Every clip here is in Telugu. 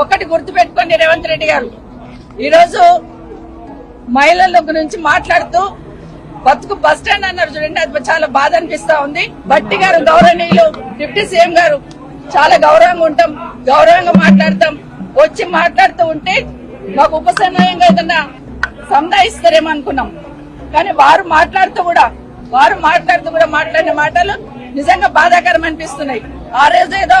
ఒక్కటి గుర్తుపెట్టుకోండి రేవంత్ రెడ్డి గారు. ఈరోజు మహిళల గురించి మాట్లాడుతూ బతుకు బస్ స్టాండ్ అన్నారు చూడండి అది చాలా బాధ అనిపిస్తా ఉంది. బట్టి గారు గౌరవనీయులు డిప్యూటీ సీఎం గారు చాలా గౌరవంగా ఉంటాం గౌరవంగా మాట్లాడతాం. వచ్చి మాట్లాడుతూ ఉంటే మాకు ఉపసమయంగా ఏదన్నా సంధాయిస్తారేమో అనుకున్నాం. కానీ వారు మాట్లాడుతూ కూడా వారు మాట్లాడుతూ కూడా మాట్లాడిన మాటలు నిజంగా బాధాకరం అనిపిస్తున్నాయి. ఆ రోజు ఏదో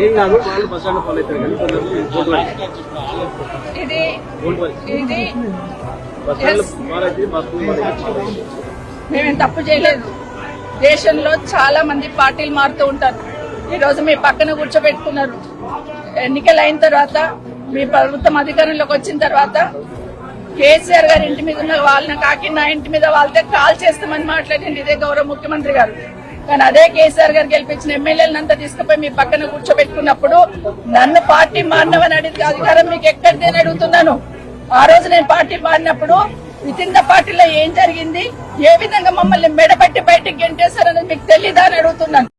ఏం కాదు? వాళ్ళు బస్ స్టాండ్ ఫాలో అవుతారు కానీ బస్ స్టాండ్ ఫాలో అయితే మేమేం తప్పు చేయలేదు. దేశంలో చాలా మంది పార్టీలు మారుతూ ఉంటారు. ఈ రోజు మీ పక్కన కూర్చోబెట్టుకున్నారు. ఎన్నికలు అయిన తర్వాత మీ ప్రభుత్వం అధికారంలోకి వచ్చిన తర్వాత కేసీఆర్ గారి ఇంటి మీద ఉన్న వాళ్ళని కాకి నా ఇంటి మీద వాళ్ళతో కాల్ చేస్తామని మాట్లాడింది ఇదే గౌరవ ముఖ్యమంత్రి గారు. కానీ అదే కేసీఆర్ గారు గెలిపించిన ఎమ్మెల్యేలంతా తీసుకుపోయి మీ పక్కన కూర్చోబెట్టుకున్నప్పుడు నన్ను పార్టీ మారినవని అడిగితే అధికారం మీకు ఎక్కడిది అని అడుగుతున్నాను. ఆ రోజు నేను పార్టీ మారినప్పుడు వితిన్ ద పార్టీలో ఏం జరిగింది? ఏ విధంగా మమ్మల్ని మెడబెట్టి బయటికి గెంటేశారనేది మీకు తెలీదా అని అడుగుతున్నాను.